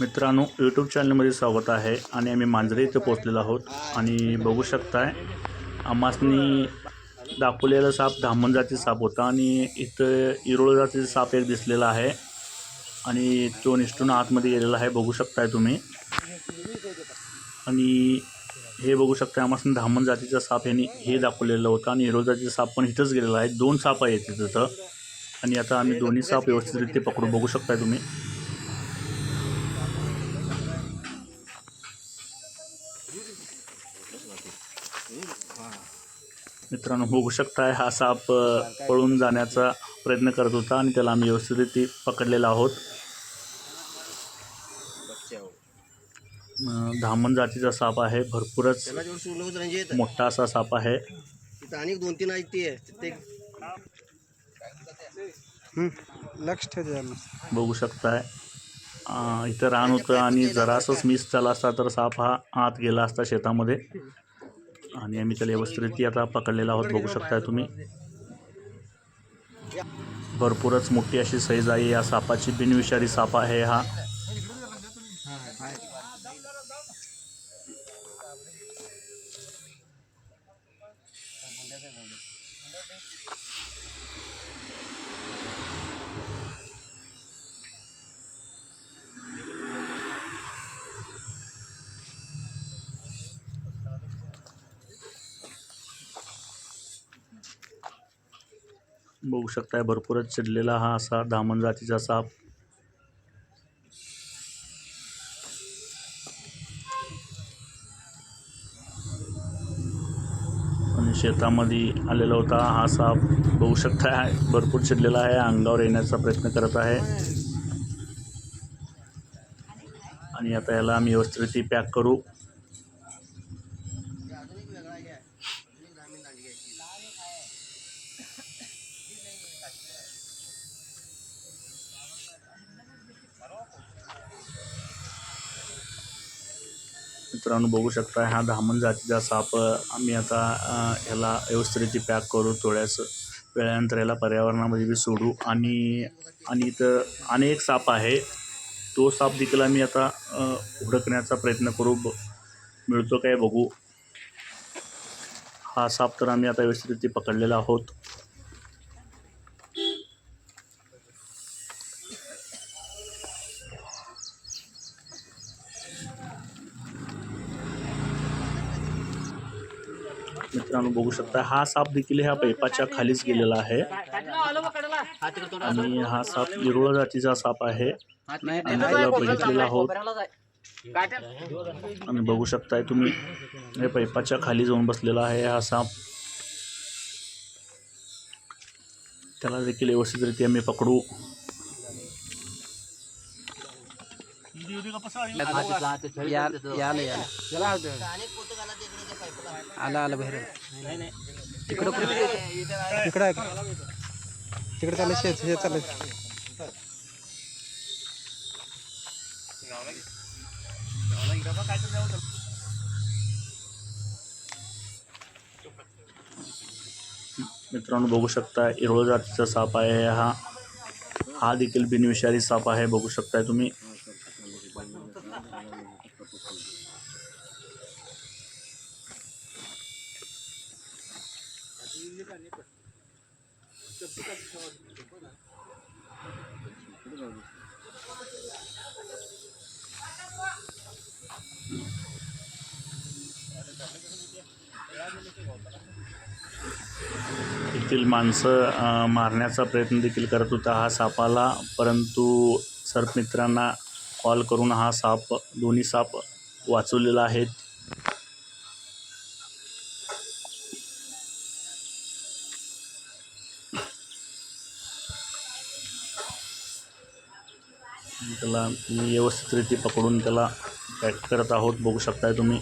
मित्रांनो यूट्यूब चॅनलमध्ये स्वागत आहे आणि आम्ही मांजरे इथं पोचलेलो आहोत. आणि बघू शकताय अम्मासनी दाखवलेला साप धामण जातीचा साप होता आणि इथं इरोळ जातीचा साप एक दिसलेला आहे. आणि तो निष्ठून आतमध्ये गेलेला आहे. बघू शकताय तुम्ही. आणि हे बघू शकता आम्हाला धामण जातीचा साप यांनी हे दाखवलेलं होतं आणि हिरो जातीचा साप पण इथंच गेलेला आहे. दोन साप आहेत तिथं आणि आता आम्ही दोन्ही साप व्यवस्थितरित्या पकडून बघू शकताय तुम्ही. मित्रांनो बघू शकताय हा साप पळून जाण्याचा प्रयत्न करत होता आणि त्याला आम्ही व्यवस्थितरित्या पकडलेला आहोत. धामण जातीचा साप आहे भरपूरच मोठा असा साप आहे. आणि दोन तीन ते. लक्ष बघू शकताय. इथं रान होतं आणि जरासंच मिस झाला असता तर साप हा आत गेला असता शेतामध्ये. आणि आम्ही त्याला व्यवस्थितरित्या आता पकडलेला आहोत. बघू शकताय तुम्ही. भरपूरच मोठी अशी साईज आहे. या सापाची बिनविषारी साप आहे हा. बघू शकताय भरपूरच चिडलेला हा असा धामण जातीचा साप आणि शेतामध्ये आलेला होता हा साप बघू शकताय भरपूर चिडलेला आहे अंगावर येण्याचा प्रयत्न करत आहे. आणि आता याला आम्ही व्यवस्थित पॅक करू. मित्रांनो बघू शकता हा धामण जातीचा साप आम्ही आता ह्याला व्यवस्थित पॅक करू थोड्याच वेळानंतर याला पर्यावरणामध्ये बी सोडू. आणि आणि इथं अनेक साप आहे. तो साप देखील आम्ही आता हुडकण्याचा प्रयत्न करू. ब मिळतो काय बघू. हा साप तर आम्ही आता व्यवस्थित पकडलेला आहोत. मित्रांनो बघू शकता हा साप देखील ह्या पैपाच्या खालीच गेलेला आहे. आणि हा साप इरोळा जातीचा साप आहे. बघितलेला आहोत. आणि बघू शकताय तुम्ही हे पैपाच्या खाली जाऊन बसलेला आहे हा साप. त्याला देखील व्यवस्थितरित्या मी पकडू. आला हे बघू शकता इरोळ जातीचा साप आहे हा. हा देखील बिनविषारी साप आहे, बघू शकताय तुम्ही. येथील माणसं मारण्याचा प्रयत्न देखील करत होता. हा सापाला परंतु सर्पमित्रांना कॉल करून हा साप दोन्ही साप वाचवलेला आहेत. त्याला मी व्यवस्थितरित्या पकडून त्याला पॅक करत आहोत बघू शकताय तुम्ही.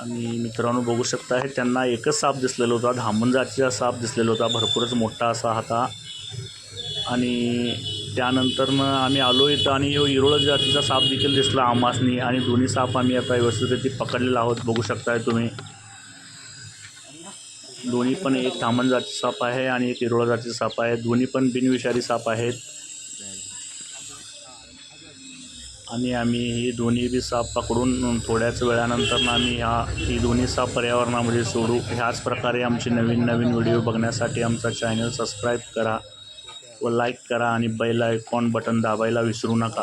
आणि मित्रांनो बघू शकताय त्यांना एकच साप दिसलेला होता धामण जातीचा साप दिसलेला होता भरपूरच मोठा असा होता आणि त्यानंतर मग आम्ही आलो इथं आणि ह्यो इरोळ जातीचा साप देखील दिसला आमासनी आणि दोन्ही साप आम्ही आता व्यवस्थित पकडलेला आहोत बघू शकताय तुम्ही. दोन्ही पण एक थामण जातीचा साप आहे आणि एक इरोळ जातीचा साप आहे. दोन्ही पण बिनविषारी साप आहेत. आणि आम्ही ही दोन्ही बी साप पकडून थोड्याच वेळानंतर आम्ही ह्या ही दोन्ही साप पर्यावरणामध्ये सोडू. ह्याच प्रकारे आमचे नवीन नवीन व्हिडिओ बघण्यासाठी आमचा चॅनल सबस्क्राईब करा व लाईक करा आणि बैल आयकॉन बटन दाबायला विसरू नका.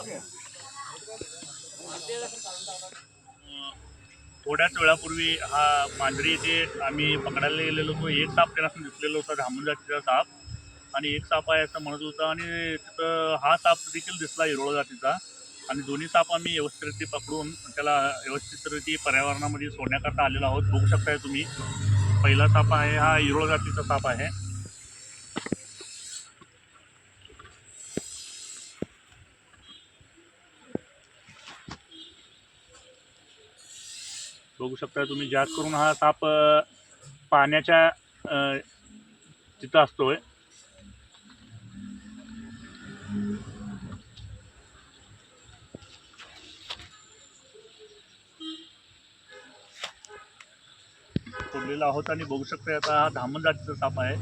थोड्याच वेळापूर्वी हा मांजरी येथे आम्ही पकडायला गेलेलो होतो. एक साप त्यांना दिसलेला होता धामून जातीचा साप. आणि एक साप आहे असं म्हणत होता. आणि तिथं हा साप देखील दिसला हिरोळ जातीचा. आणि दोन्ही साप आम्ही व्यवस्थित पकडून त्याला व्यवस्थितरित्या पर्यावरणामध्ये सोडण्याकरता आलेलो आहोत. बघू शकताय तुम्ही. पहिला साप आहे हा हिरोळ जातीचा साप आहे. बघू शकता तुम्ही जास्त करून हा साप पाण्याच्या तिथं असतोय. सोडलेला आहोत आणि बघू शकता आता हा धामण जातीचा साप आहे.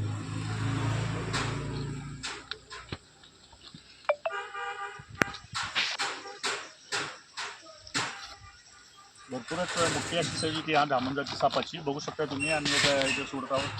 भरपूरच मोठी अशी साईज होती ह्या धामण जाती सापाची. बघू शकता तुम्ही आणि सोडत आहोत